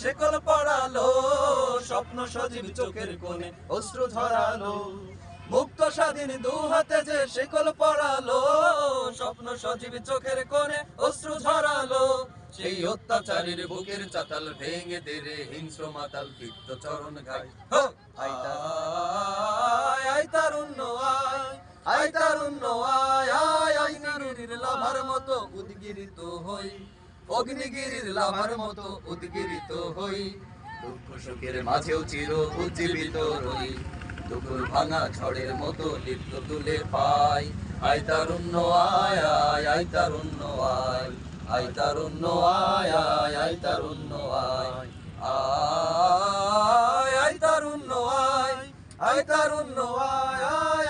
শেকল পড়ালো স্বপ্ন সজীব চোখের কোণে অশ্রু ধরালো মুক্ত স্বাধীন দু হাতে যে শেকল পড়ালো স্বপ্ন সজীব চোখের কোণে অশ্রু ঝরালো সেই অত্যাচারীর বুকের চাতাল ভেঙে দেরে হিংস্র মাতাল তৃপ্ত চরণ হো! আই তারুণ্য আয়, আয় তারুণ্য আয় আয় নিরির লাভার মতো উদ্গিরিত হই অগ্নিগিরির লাভার মতো উদ্গিরিত হই। দুঃখ সুখের মাঝেও চির উজ্জীবিত রই। দুপুর ভাঙা ঝড়ের মতো লিপ্ত তুলে পাই। আয় তারুণ্য, আয় আয় আয় তারুণ্য, আয়। আয় তারুণ্য, আয় আয় আয় তারুণ্য, আয়। আয় আয় তারুণ্য, আয়। আয় তারুণ্য, আয় আয়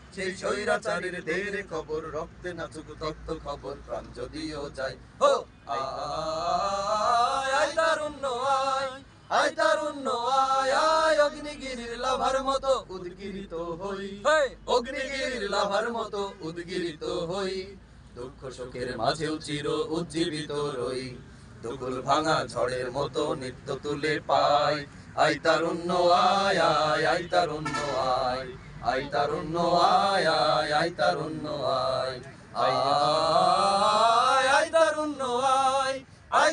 সেই স্বৈরাচারীর দের খবর রক্তে নাচুক তত্ত্ব খবর প্রাণ যদিও যায়। হো! আয় আয় তারুণ্য আয় আয় তারুণ্য আয় আয় অগ্নিগিরির লাভার মতো উদ্গিরিত হই। অগ্নিগিরির লাভার মতো উদ্গিরিত হই। দুঃখ শোকের মাঝেও চির উজ্জীবিত রই। দুপুর ভাঙা ঝড়ের মতো নিত্য তুলে পাই। আই তারুণ্য, আয় আয়, আই তারুণ্য, আয়, আই তারুণ্য, আয় আয়, আই তারুণ্য, আয় আয় আই তারুণ্য, আয়, আই